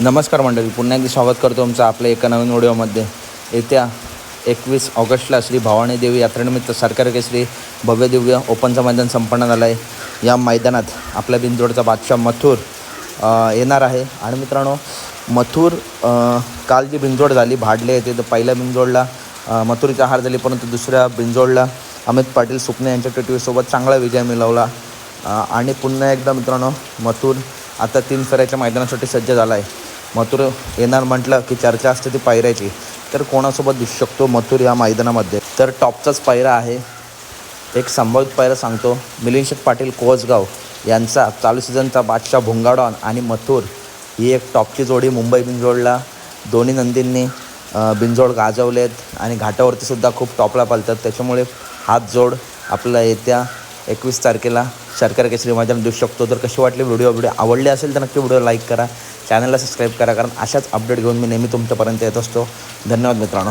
नमस्कार मंडळी पुन्हा एकदा स्वागत करतो तुमचं आपल्या एका नवीन व्हिडिओमध्ये. येत्या एकवीस ऑगस्टला श्री भवानी देवी यात्रेनिमित्त सरकार केसरी भव्य दिव्य ओपनचं मैदान संपन्न झालं आहे. या मैदानात आपल्या बिंजोडचा बादशाह मथुर येणार आहे. आणि मित्रांनो मथुर काल जी बिंजोड झाली भाडले येते तर पहिल्या बिंजोडला मथुरीचा हार झाली परंतु दुसऱ्या बिंजोडला अमित पाटील सुपणे यांच्या टिटवीसोबत चांगला विजय मिळवला. आणि पुन्हा एकदा मित्रांनो मथुर आता तीन फेऱ्याच्या मैदानासाठी सज्ज झाला आहे मथुर येणार म्हटलं की चर्चा असते ती पायऱ्याची. तर कोणासोबत दिसू शकतो मथुर या मैदानामध्ये? तर टॉपचाच पायरा आहे. एक संभावित पायरा सांगतो. मिलिंद पाटील कोसगाव यांचा चालू सीझनचा बादशाह भुंगाडॉन आणि मथुर ही एक टॉपची जोडी मुंबई बिंजोडला दोन्ही नंदींनी बिंजोड गाजवलेत आणि घाटावरतीसुद्धा खूप टॉपला पालतात. त्याच्यामुळे हात जोड आपला येत्या एकवीस तारखेला सरकार केसरी मैदान देऊ शकतो. तर कशी वाटली व्हिडिओ व्हिडिओ आवडले असेल तर नक्की व्हिडिओ लाईक करा. चॅनलला सबस्क्राईब करा कारण अशाच अपडेट घेऊन मी नेहमी तुमच्यापर्यंत येत असतो. धन्यवाद मित्रांनो.